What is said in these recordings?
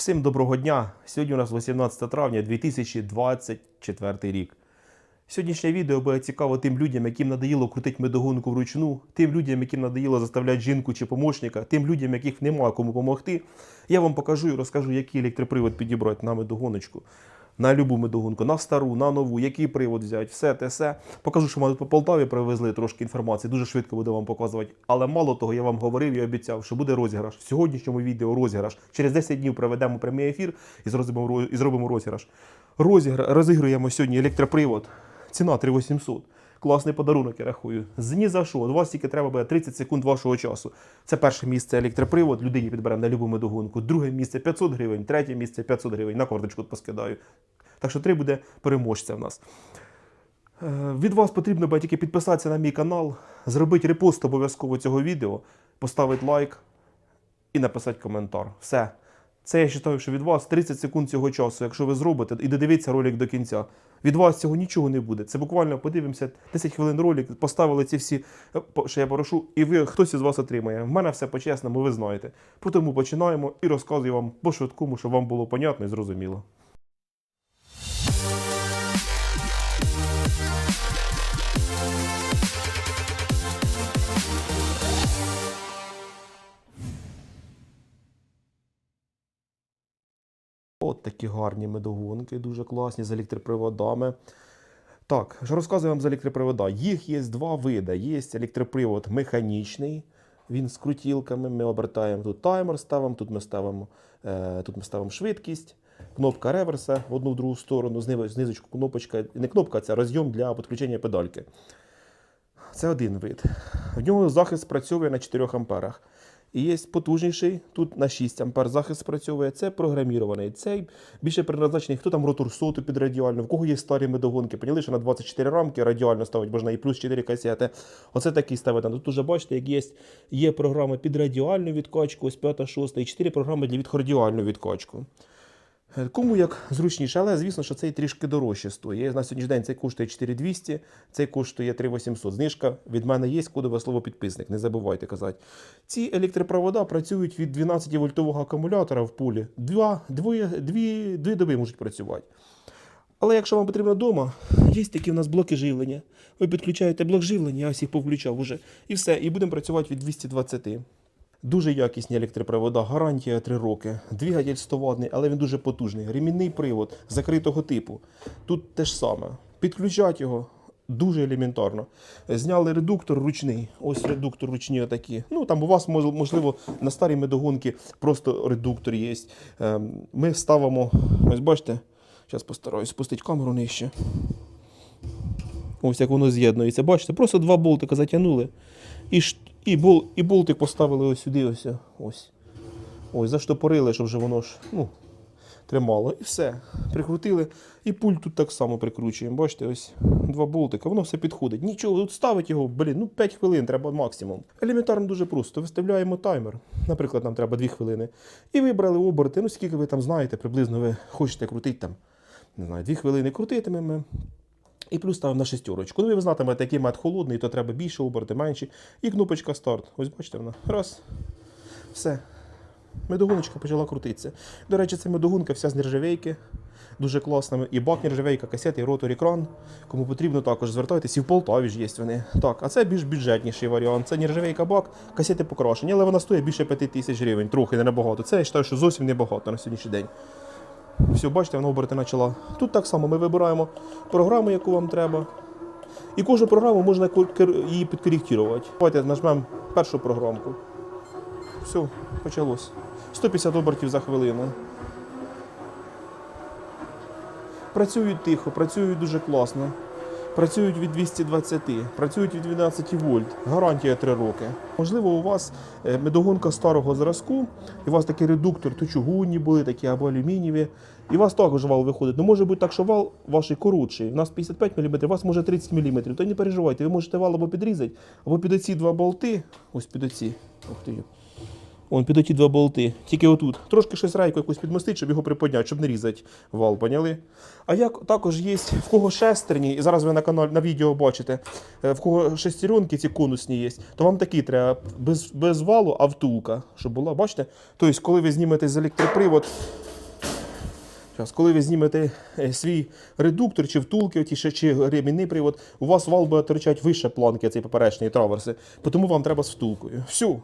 Всім доброго дня! Сьогодні у нас 18 травня 2024 рік. Сьогоднішнє відео буде цікаво тим людям, яким надоїло крутити медогонку вручну, тим людям, яким надоїло заставляти жінку чи помощника, тим людям, яких немає кому допомогти. Я вам покажу і розкажу, який електропривод підібрати на медогоночку. На любу медогонку, на стару, на нову, який привод взяти, все те все. Покажу, що ми по Полтаві привезли трошки інформації, дуже швидко буду вам показувати. Але мало того, я вам говорив і обіцяв, що буде розіграш. В сьогоднішньому відео розіграш. Через 10 днів проведемо прямий ефір і зробимо, і зробимо розіграш. Розігра... Розігруємо сьогодні електропривод. Ціна 3800. Класний подарунок, я рахую. З ні за що. У вас тільки треба буде 30 секунд вашого часу. Це перше місце електропривод, людині підберемо на любу медогонку. Друге місце 500 гривень, третє місце 500 гривень. На карточку поскидаю. Так що три буде переможця в нас. Е, Від вас потрібно буде тільки підписатися на мій канал, зробити репост обов'язково цього відео, поставити лайк і написати коментар. Все. Це я вважаю, що від вас 30 секунд цього часу, якщо ви зробите, і додивіться ролик до кінця. Від вас цього нічого не буде. Це буквально подивимося 10 хвилин ролик, поставили ці всі, е, що я прошу, і ви хтось із вас отримає. В мене все по-чесному, ви знаєте. Тому починаємо і розказую вам по швидкому, щоб вам було понятно і зрозуміло. Такі гарні медогонки, дуже класні з електроприводами. Так, що розказую вам за електропривода. Їх є два види. Є електропривод механічний, він з крутілками. Ми обертаємо тут таймер, ставимо, тут ми ставимо, е, тут ми ставимо швидкість. Кнопка реверса в одну в другу сторону, знизочку кнопочка. Не кнопка, це розйом для підключення педальки. Це один вид. В нього захист працює на 4 амперах. І є потужніший, тут на 6 ампер захист працює. Це програмірований. Цей більше предназначений, хто там ротор соту під радіально, в кого є старі медогонки. Поняли, що на 24 рамки радіально ставить, можна і плюс 4 касети. Оце такий ставити. Тут уже бачите, як є, є програми під радіальну відкачку, ось 5, 6 і 4 програми для відхордіальну відкачку. Е, Кому як зручніше, але звісно, що цей трішки дорожче стоїть. На сьогоднішній день цей коштує 4200, цей коштує 3800. Знижка від мене є кодове слово підписник, не забувайте казати. Ці електропровода працюють від 12 вольтового акумулятора в пулі. Два, двоє, дві, дві доби можуть працювати. Але якщо вам потрібно вдома, є такі у нас блоки живлення. Ви підключаєте блок живлення, я ось їх повключав уже. І все, і будемо працювати від 220. Дуже якісні електропривода, гарантія 3 роки. Двигатель 100 ватний, але він дуже потужний. Ремінний привод закритого типу. Тут те ж саме. Підключати його дуже елементарно. Зняли редуктор ручний. Ось редуктор ручні отакі. Ну там у вас можливо на старій медогонки просто редуктор є. Ем, Ми ставимо, ось бачите, зараз постараюсь спустити камеру нижче. Ось як воно з'єднується. Бачите, просто два болтика затягнули. І, і, бол, і болтик поставили ось сюди, ось. Ось, ось заштопорили, щоб вже воно ж ну, тримало. І все. Прикрутили. І пульт тут так само прикручуємо. Бачите, ось два болтика, воно все підходить. Нічого, тут ставить його, блін, ну 5 хвилин треба максимум. Елементарно дуже просто. Виставляємо таймер. Наприклад, нам треба 2 хвилини. І вибрали оберти. Ну, скільки ви там знаєте, приблизно ви хочете крутити там. Не знаю, 2 хвилини крутитимемо. І плюс ставимо на шестерочку. Ну, ви знатимете, який мед холодний, то треба більше оберти, менші. І кнопочка старт. Ось бачите вона. Раз. Все. Медогоночка почала крутитися. До речі, це медогонка вся з нержавейки. Дуже класна. І бак нержавейка, касети, і ротор, екран. Кому потрібно, також звертайтеся. І в Полтаві ж є вони. Так, а це більш бюджетніший варіант. Це нержавейка бак, касети покрашені, але вона стоїть більше 5 тисяч гривень. Трохи не набагато. Це я вважаю, що зовсім небагато на сьогоднішній день. Все, бачите, воно оберти почала. Тут так само ми вибираємо програму, яку вам треба. І кожну програму можна її підкоректувати. Давайте нажмемо першу програмку. Все, почалось. 150 обертів за хвилину. Працюють тихо, працюють дуже класно. Працюють від 220, працюють від 12 вольт. Гарантія 3 роки. Можливо, у вас е, медогонка старого зразку, і у вас такий редуктор, то чугунні були такі або алюмінієві. І у вас також вал виходить. Ну може бути так, що вал ваш коротший. У нас 55 мм, у вас може 30 мм. То не переживайте, ви можете вал або підрізати, або під оці два болти. Ось під оці. Ух ти. Он під оті два болти. Тільки отут. Трошки щось райку якусь підмостить, щоб його приподняти, щоб не різати вал, поняли? А як також є в кого шестерні, і зараз ви на каналі на відео бачите, е, в кого шестеренки ці конусні є, то вам такі треба без, без валу, а втулка, щоб була, бачите? Тобто, коли ви знімете з електропривод, коли ви знімете е, свій редуктор чи втулки, оті, чи ремінний привод, у вас вал буде торчати вище планки цієї поперечної траверси. Тому вам треба з втулкою. Все.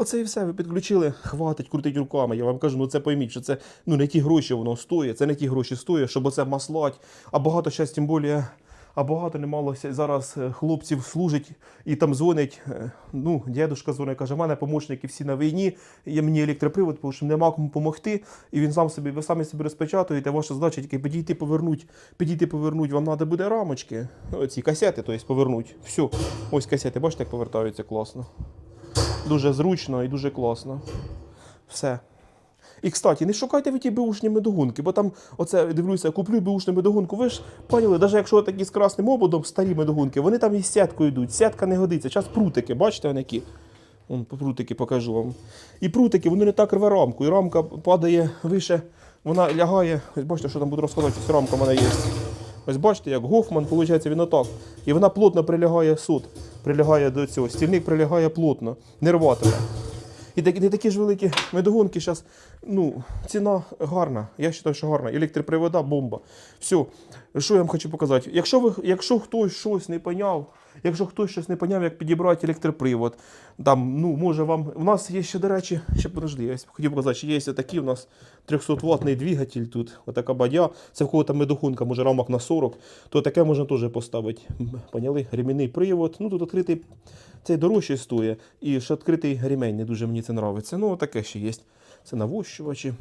Оце і все, ви підключили, хватить, крутить руками. Я вам кажу, ну це пойміть, що це ну, не ті гроші воно стоїть, це не ті гроші стоїть, щоб оце маслать. А багато зараз, тим більше, а багато немалося зараз е, хлопців служить і там дзвонить. е, Ну, дядушка дзвонить, каже, в мене помощники всі на війні, є мені електропривод, тому що нема кому допомогти. І він сам собі, ви самі собі розпечатуєте. Ваша задача тільки підійти, повернуть, підійти, повернуть. Вам треба буде рамочки, оці касети, тобто повернуть. Все, ось касети, бачите, як повертаються класно. Дуже зручно і дуже класно. Все. І, кстати, не шукайте ви ті беушні медогонки, бо там, оце дивлюся, куплю беушну медогонку. Ви ж поняли, навіть якщо такі з красним ободом, старі медогонки, вони там із сіткою йдуть. Сітка не годиться. Зараз прутики, бачите, вони які? Вон, прутики покажу вам. І прутики, вони не так рве рамку. І рамка падає вище, вона лягає. Ось бачите, що там буду розказати, ось рамка в мене є. Ось бачите, як Гофман, виходить, він отак. І вона плотно прилягає суд, прилягає до цього. Стільник прилягає плотно, не. І такі, такі ж великі медогонки зараз, ну, ціна гарна. Я вважаю, що гарна. Електропривода, бомба. Все. Що я вам хочу показати? Якщо, ви, якщо хтось щось не поняв, якщо хтось щось не поняв, як підібрати електропривод, там, ну, може вам. У нас є ще, до речі, ще подожди, я хотів показати, що є такий у нас 300 ваттний двигатель тут, отака бадя. Це в кого там медохунка, може рамок на 40, то таке можна теж поставити. Поняли? Ремінний привод. Ну тут відкритий цей дорожчий стоїть. І ще відкритий ремень, не дуже мені це подобається. Ну, таке ще є. Це навощувачі.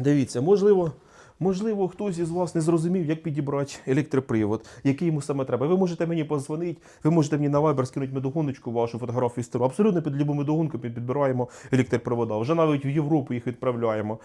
Дивіться, можливо, можливо, хтось із вас не зрозумів, як підібрати електропривод, який йому саме треба. Ви можете мені позвонити, ви можете мені на Viber скинути медогоночку, вашу фотографію стару. Абсолютно під любу медогонку під- підбираємо електропривода. Вже навіть в Європу їх відправляємо.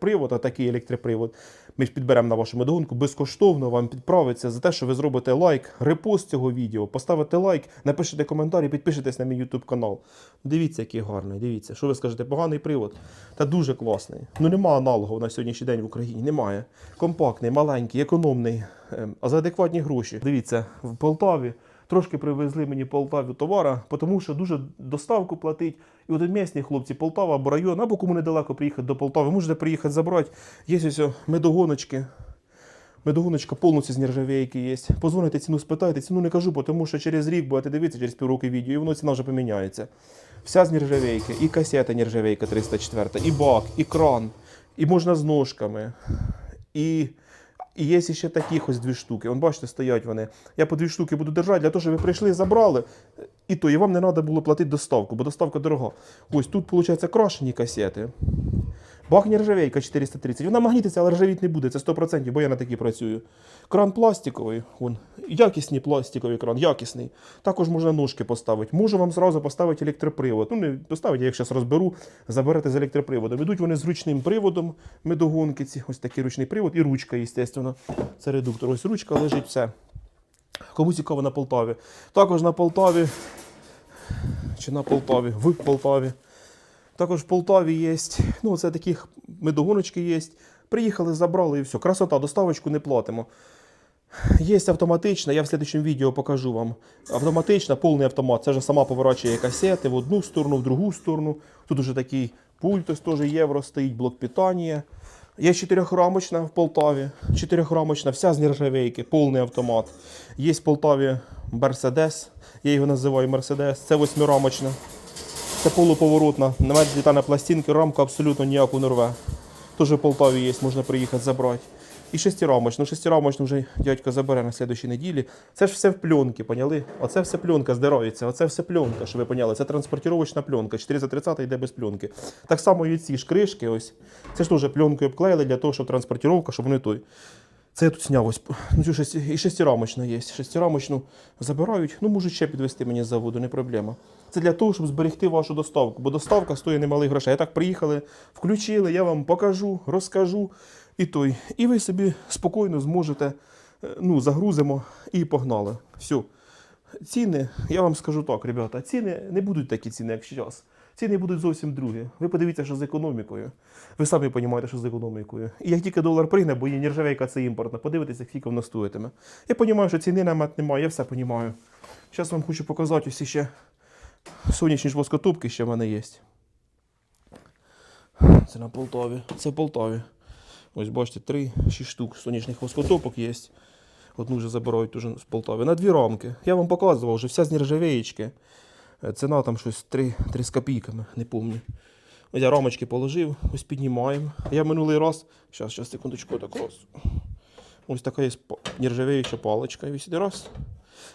Привод, а такий електропривод. Ми ж підберемо на вашу медогонку, безкоштовно вам підправиться за те, що ви зробите лайк, репост цього відео, поставите лайк, напишете коментар і підпишетесь на мій YouTube канал. Дивіться, який гарний, дивіться. Що ви скажете, поганий привод? Та дуже класний. Ну нема аналогу на сьогоднішній день в Україні. Немає. Компактний, маленький, економний, ем, а за адекватні гроші. Дивіться, в Полтаві. Трошки привезли мені Полтаві товара, тому що дуже доставку платить. І от місні хлопці, Полтава або район, або кому недалеко приїхати до Полтави, можете приїхати забрати. Є ось медогоночки. Медогоночка повністю з нержавейки є. Позвоните ціну, спитайте. Ціну не кажу, тому що через рік будете дивитися, через півроку відео, і воно ціна вже поміняється. Вся з нержавейки, і касета нержавейка 304, і бак, і кран, і можна з ножками. І, і є ще такі ось дві штуки. Вон бачите, стоять вони. Я по дві штуки буду держати, для того, щоб ви прийшли, забрали. І то, і вам не треба було платити доставку, бо доставка дорога. Ось тут, виходить, крашені касети. Бак нержавейка 430. Вона магнітиться, але ржавіть не буде, це 100%, бо я на такій працюю. Кран пластиковий, вон, якісний пластиковий кран, якісний. Також можна ножки поставити. Можу вам зразу поставити електропривод. Ну, не поставити, я їх зараз розберу, заберете з електроприводом. Ідуть вони з ручним приводом, медогонки ці, ось такий ручний привод і ручка, звісно. Це редуктор. Ось ручка лежить, все. Кому цікаво на Полтаві. Також на Полтаві. Чи на Полтаві? В Полтаві. Також в Полтаві є. Ну, це такі медогоночки є. Приїхали, забрали і все. Красота, доставочку не платимо. Є автоматична, я в слідчому відео покажу вам. Автоматична, повний автомат. Це вже сама поворачує касети в одну сторону, в другу сторону. Тут уже такий пульт, ось теж євро стоїть, блок питання. Є чотирьохрамочна в Полтаві. Чотирьохрамочна, вся з нержавейки, повний автомат. Є в Полтаві Мерседес, я його називаю Мерседес. Це восьмирамочна. Це полуповоротна, немає літана пластинки, рамку абсолютно ніяку не рве. Теж в Полтаві є, можна приїхати забрати. І шестирамочну. Ну, шестирамочну вже дядько забере на слідчій неділі. Це ж все в пленки, поняли? Оце все пленка здирається, оце все пленка, що ви поняли. Це транспортировочна пленка. 430 йде без пленки. Так само і ці ж кришки, ось. Це ж теж пленкою обклеїли для того, щоб транспортировка, щоб вони той. Це я тут зняв ось. Ну, цю шести, і шестирамочна є. Шестирамочну забирають. Ну, можуть ще підвести мені з заводу, не проблема. Це для того, щоб зберегти вашу доставку, бо доставка стоїть немалих грошей. Я так приїхали, включили, я вам покажу, розкажу і той. І ви собі спокійно зможете, е, ну, загрузимо і погнали. Все. Ціни, я вам скажу так, ребята, ціни не будуть такі ціни, як зараз. Ціни будуть зовсім другі. Ви подивіться, що з економікою. Ви самі розумієте, що з економікою. І як тільки долар пригне, бо є нержавейка це імпортна, подивитися, скільки воно стоїтиме. Я розумію, що ціни на мед немає, я все розумію. Зараз вам хочу показати ось ще сонячні ж воскотопки ще в мене є. Це на Полтаві. Це в Полтаві. Ось бачите, 3-6 штук сонячних воскотопок є. Одну вже забирають уже з Полтави. На дві рамки. Я вам показував вже вся з нержавеєчки. Е, Ціна там щось 3, 3 з копійками, не пам'ятаю. Я рамочки положив, ось піднімаємо. Я минулий раз, зараз, зараз, секундочку, так раз. Ось така є нержавіюча паличка. І сюди раз.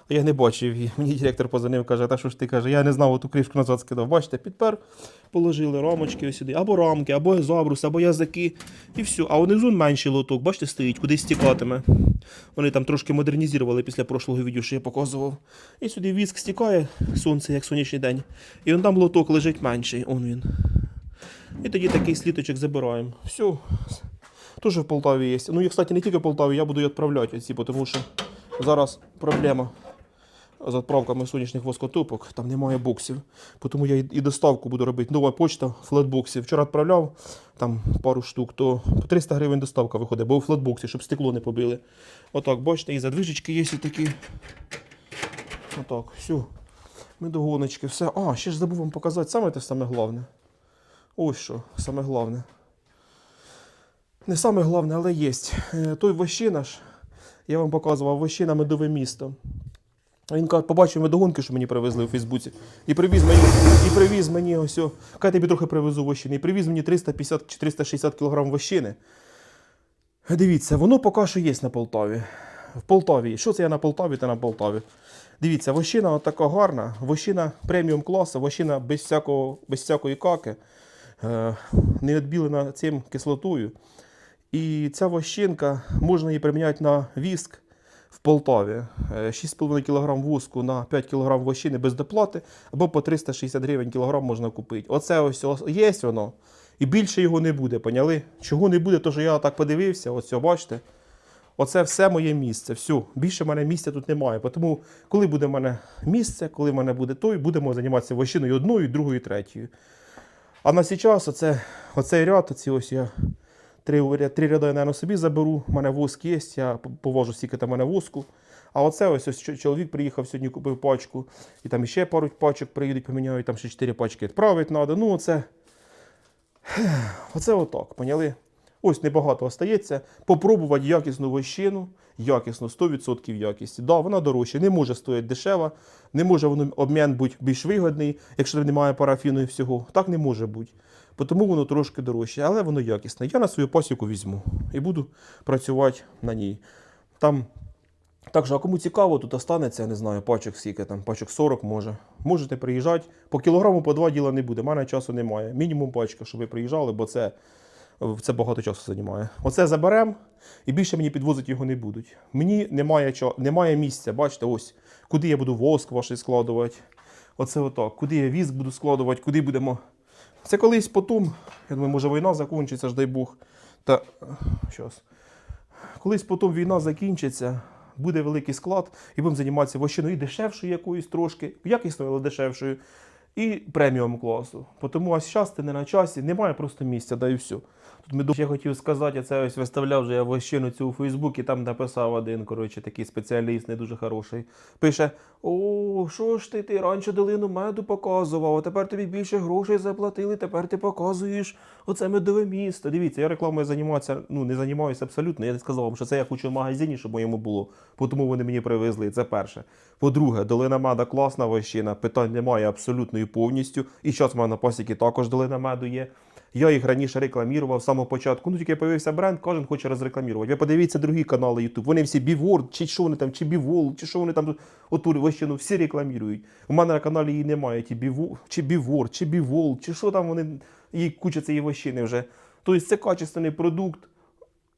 Я не бачив її. Мені директор позвонив, каже, та що ж ти каже, я не знав, оту кришку назад скидав. Бачите, підпер, положили рамочки ось сюди, або рамки, або забрус, або язики, і все. А внизу менший лоток, бачите, стоїть, куди стікатиме. Вони там трошки модернізували після прошлого відео, що я показував. І сюди віск стікає, сонце, як сонячний день. І он там лоток лежить менший, он він. І тоді такий сліточок забираємо. Все. Теж в Полтаві є. Ну і, кстати, не тільки в Полтаві, я буду її відправляти тому що зараз проблема з відправками сонячних воскотопок, там немає боксів. Тому я і доставку буду робити. Нова почта, флетбоксів. Вчора відправляв там пару штук, то по 300 гривень доставка виходить, бо у флетбоксі, щоб стекло не побили. Отак, бачите, і задвижечки є і такі. Отак, все. Медогоночки, все. А, ще ж забув вам показати саме те саме головне. Ось що, саме головне. Не саме головне, але є. Е, Той вощина ж, я вам показував, вощина медове місто. Він каже, побачив медогонки, що мені привезли у Фейсбуці. І привіз мені, і привіз мені ось. я тобі трохи привезу вощини. І привіз мені 350 чи 360 кг вощини. Дивіться, воно поки що є на Полтаві. В Полтаві. Що це я на Полтаві та на Полтаві? Дивіться, вощина така гарна, вощина преміум класу, вощина без, всякого, без всякої каки, е, не відбілена цим кислотою. І ця вощинка можна її приміняти на віск в Полтаві. Е, 6,5 кг воску на 5 кг вощини без доплати, або по 360 гривень кілограм можна купити. Оце ось є воно. І більше його не буде, поняли? Чого не буде, то що я так подивився, ось бачите. Оце все моє місце. Все. Більше в мене місця тут немає. Тому, коли буде в мене місце, коли в мене буде той, будемо займатися вощиною одною, другою, третьою. А на зараз оце, оцей ряд, оці ось я три, три ряди, наверное, собі заберу. У мене воск є, я п- поважу скільки там мене воску. А оце ось, ось чоловік приїхав сьогодні, купив пачку, і там ще пару пачок приїдуть, поміняють, там ще чотири пачки відправити треба. Ну, оце, оце отак, поняли? Ось небагато остається. Попробувати якісну вощину, якісну, 100% якісті. Да, вона дорожча, не може стояти дешево, не може воно обмін бути більш вигідний, якщо немає парафіну і всього. Так не може бути. Тому воно трошки дорожче, але воно якісне. Я на свою пасіку візьму і буду працювати на ній. Там так що, а кому цікаво, тут останеться, я не знаю, пачок скільки там, пачок 40 може. Можете приїжджати. По кілограму, по два діла не буде. У мене часу немає. Мінімум пачка, щоб ви приїжджали, бо це, це багато часу займає. Оце заберемо, і більше мені підвозити його не будуть. Мені немає, немає місця, бачите, ось, куди я буду воск ваш складувати. Оце отак. Куди я віск буду складувати, куди будемо. Це колись потім, я думаю, може війна закінчиться, ж дай Бог. Та щас. Колись потім війна закінчиться, буде великий склад, і будемо займатися вощиною і дешевшою якоюсь трошки, якісною, але дешевшою, і преміум класу. Тому а зараз ти не на часі, немає просто місця, да і все. Тут ми я хотів сказати, я це ось виставляв вже я вощину цю у Фейсбуці, там написав один, коротше, такий спеціаліст, не дуже хороший. Пише: О, що ж ти, ти раніше долину меду показував, а тепер тобі більше грошей заплатили, тепер ти показуєш оце медове місто. Дивіться, я рекламою займатися, ну не займаюся абсолютно. Я не сказав вам, що це я хочу в магазині, щоб моєму було. Тому вони мені привезли. Це перше. По-друге, долина меда класна вощина, питань немає абсолютно і повністю. І зараз в мене на пасіки також долина меду є. Я їх раніше рекламував з самого початку. Ну, тільки появився бренд, кожен хоче розрекламувати. Ви подивіться другі канали YouTube. Вони всі Біворд, чи що вони там, чи Бівол, чи що вони там оту вощину всі рекламують. У мене на каналі її немає, ті Бівол, чи Біворд, чи Бівол, чи що там вони, їй куча цієї вощини вже. Тобто це качественний продукт.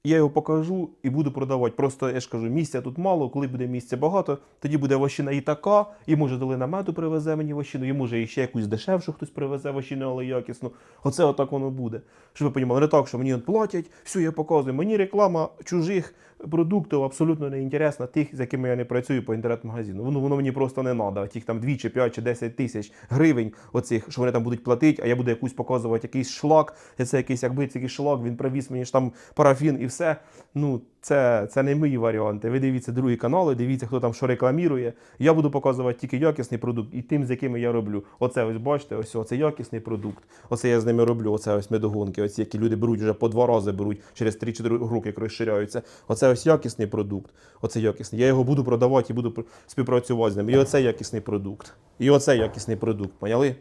Я його покажу і буду продавати. Просто я ж кажу, місця тут мало, коли буде місця багато, тоді буде вощина і така, і може долина меду привезе мені вощину, і може ще якусь дешевшу хтось привезе вощину, але якісну. Оце отак воно буде. Щоб ви розуміли, не так, що мені платять, все, я показую. Мені реклама чужих продуктів абсолютно не інтересна, тих, з якими я не працюю по інтернет-магазину. Воно, воно мені просто не треба. Тих там 2 чи 5 чи 10 тисяч гривень, оцих, що вони там будуть платити, а я буду якусь показувати якийсь шлак. Це якийсь, якби цей шлак, він привіз мені ж там парафін і все. Ну, це, це не мої варіанти. Ви дивіться другі канали, дивіться, хто там що рекламірує. Я буду показувати тільки якісний продукт і тим, з якими я роблю. Оце ось бачите, ось оце якісний продукт. Оце я з ними роблю. Оце ось медогонки. Ось які люди беруть вже по два рази беруть через 3-4 роки, як розширяються. Оце ось якісний продукт. Оце якісний. Я його буду продавати і буду співпрацювати з ним. І оце якісний продукт. І оце якісний продукт. Поняли?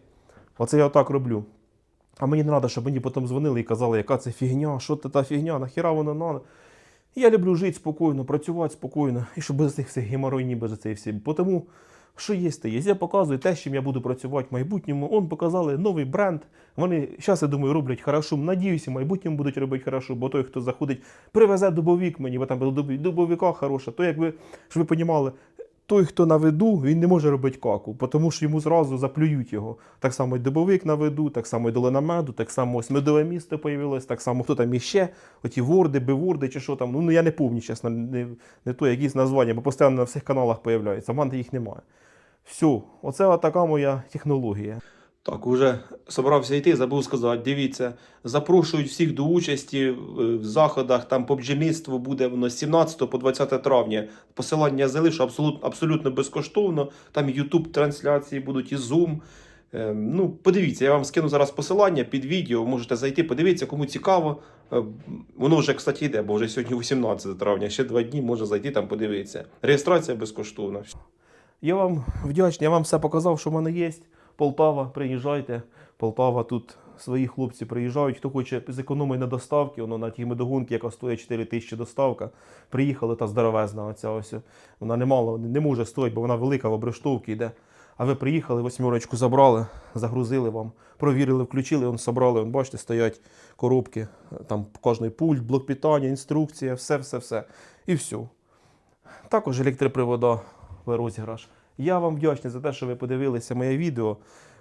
Оце я отак роблю. А мені не треба, щоб мені потім дзвонили і казали, яка це фігня, що це та фігня, нахіра воно надо. Я люблю жити спокійно, працювати спокійно, і щоб без цих всіх геморойнів, без цих всіх. Тому, що є, те є. Я показую те, з чим я буду працювати в майбутньому. Он показали новий бренд. Вони зараз, я думаю, роблять хорошо. Надіюся, в майбутньому будуть робити хорошо, бо той, хто заходить, привезе дубовік мені, бо там дубовіка хороша. То якби, щоб ви розуміли, той, хто на виду, він не може робити каку, тому що йому зразу заплюють його. Так само й дубовик на виду, так само й долина меду, так само ось медове місто появилось, так само хто там іще, оті ворди, биворди чи що там. Ну, ну я не пам'ятаю, чесно, не, не то якісь названня, бо постійно на всіх каналах появляються, в мене їх немає. Все, оце така моя технологія. Так, уже собрався йти, забув сказати. Дивіться, запрошують всіх до участі е, в заходах там по буде воно з 17 по 20 травня. Посилання залишу абсолютно, абсолютно безкоштовно. Там YouTube трансляції будуть і Zoom. Е, Ну, подивіться, я вам скину зараз посилання під відео. Можете зайти, подивитися, кому цікаво. Е, Воно вже, кстати, йде, бо вже сьогодні 18 травня, ще два дні можна зайти там подивитися. Реєстрація безкоштовна. Я вам вдячний, я вам все показав, що в мене є. Полтава, приїжджайте. Полтава тут свої хлопці приїжджають. Хто хоче зекономити на доставки, воно на тій медогонки, яка стоїть 4 тисячі доставка. Приїхали та здоровезна. Оця ось. Вона немало, не може стоїть, бо вона велика в обрештовці йде. А ви приїхали, восьмерочку забрали, загрузили вам, провірили, включили, он собрали. Он, бачите, стоять коробки, там кожний пульт, блок питання, інструкція, все, все, все. І все. Також електропривода розіграш. Я вам вдячний за те, що ви подивилися моє відео.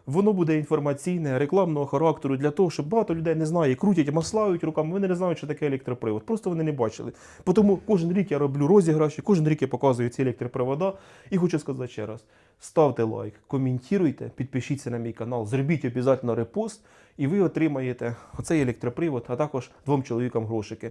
Воно буде інформаційне, рекламного характеру для того, щоб багато людей не знає, крутять, маслають руками, вони не знають, що таке електропривод. Просто вони не бачили. Тому кожен рік я роблю розіграші, кожен рік я показую ці електропривода. І хочу сказати ще раз: ставте лайк, коментуйте, підпишіться на мій канал, зробіть обов'язково репост, і ви отримаєте оцей електропривод, а також двом чоловікам грошики.